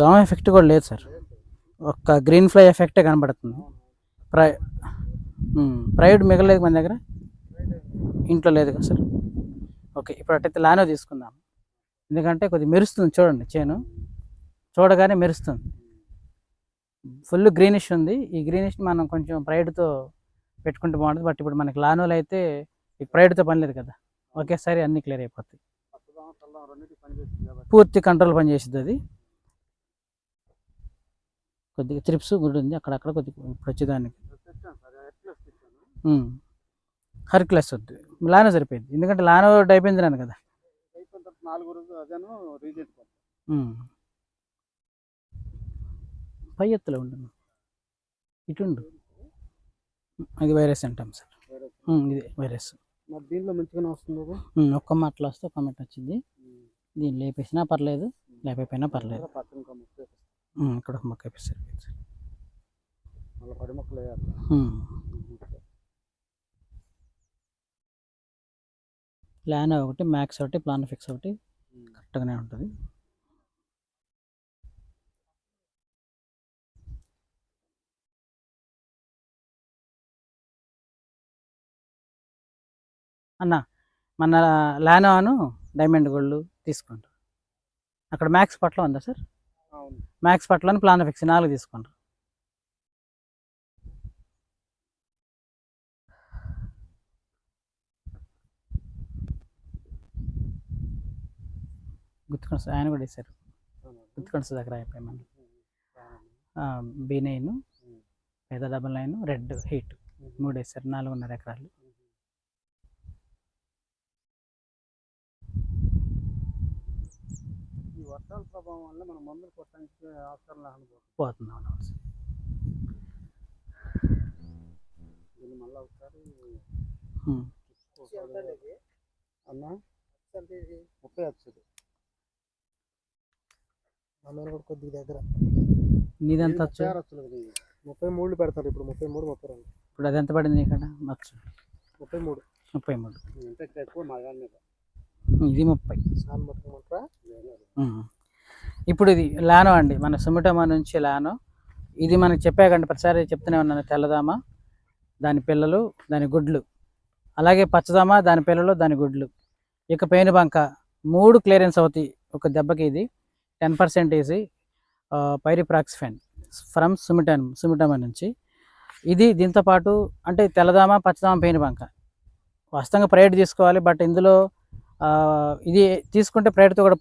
దోమ ఎఫెక్ట్ కూడా లేదు సార్. ఒక్క గ్రీన్ ఫ్లై ఎఫెక్టే కనబడుతుంది. ప్రై ప్రైవేట్ మిగలేదు మన దగ్గర. ఇంట్లో లేదు కదా సార్. ఓకే ఇప్పుడు అట్టయితే లానో తీసుకుందాం. ఎందుకంటే కొద్దిగా మెరుస్తుంది చూడండి చేను. చూడగానే మెరుస్తుంది. ఫుల్ గ్రీనిష్ ఉంది. ఈ గ్రీనిష్ మనం కొంచెం ప్రైడ్తో పెట్టుకుంటే బాగుంటుంది. బట్ ఇప్పుడు మనకి లానోలు అయితే ఈ ప్రైడ్తో పని లేదు కదా. ఒకేసారి అన్నీ క్లియర్ అయిపోతాయి. పూర్తి కంట్రోల్ పని చేస్తుంది అది. కొద్దిగా త్రిప్స్ గుడి ఉంది అక్కడక్కడ కొద్దిగా తెచ్చాను హర్క్లెస్ వద్దు. లానో సరిపోయింది. ఎందుకంటే లానో అయిపోయింది రాను కదా. పై ఎత్తులో ఉండు. ఇటుండు. అది వైరస్ అంటాం సార్. ఇది వైరస్. మరి దీంట్లో మంచిగానే వస్తుంది ఒక్క మాటలో వస్తే ఒక మాట వచ్చింది దీన్ని లేపేసినా పర్లేదు లేకపోయినా పర్లేదు. ఇక్కడ మొక్క. మళ్ళీ పడి మొక్కలు వేయాలి. ప్లాన్ ఒకటి మ్యాక్స్ ఒకటి ప్లాన్ ఫిక్స్ ఒకటి కరెక్ట్గానే ఉంటుంది అన్న మన లానోను డైమండ్ గోల్డ్ తీసుకుంటారు అక్కడ మ్యాక్స్ పట్ల ఉందా సార్ మ్యాక్స్ పట్లని ప్లాన్ ఫిక్స్ నాలుగు తీసుకుంటారు. గుర్తుకోండి సార్ ఆయన కూడా వేశారు. గుర్తుకోండి సార్ దగ్గర అయిపోయి మనం బీ నైన్ పెద్ద డబల్ నైన్ రెడ్ హీట్ మూడు వేశారు నాలుగున్నర ఎకరాలు. వర్షాల ప్రభావం వల్ల మనం మందులు కొట్టడానికి అవసరం లేకపోతే పోతుంది అవును సార్. దీన్ని మళ్ళీ ఒకసారి. అన్న? ముప్పై వచ్చింది అమ్మాయిలు కూడా కొద్దిగా దగ్గర. నీదెంత వచ్చు ముప్పై మూడు పెడతారు ఇప్పుడు ముప్పై మూడు ముప్పై రెండు. ఇప్పుడు అది ఎంత పడింది ఇక్కడ ముప్పై మూడు. ముప్పై మూడు. ఎంత ఎక్కువ మా దాని మీద. ఇది ముప్పై. ఇప్పుడు ఇది లానో అండి మన సుమిటమా నుంచి లానో. ఇది మనకు చెప్పాకండి ప్రతిసారి చెప్తూనే ఉన్నాను తెల్లదామ దాని పిల్లలు దాని గుడ్లు. అలాగే పచ్చదామ దాని పిల్లలు దాని గుడ్లు. ఇక పేను బంక మూడు క్లియరెన్స్ అవుతాయి ఒక దెబ్బకి ఇది. టెన్ పర్సెంట్ వేసి పైరిప్రాక్సిఫెన్ ఫ్రమ్ సుమిటన్ సుమిటమా నుంచి. ఇది దీంతో పాటు అంటే తెల్లదామ పచ్చదామ పేను బంక. వాస్తవంగా ప్రైవేట్ తీసుకోవాలి బట్ ఇందులో ఇది తీసుకుంటే ప్రైవేట్తో కూడా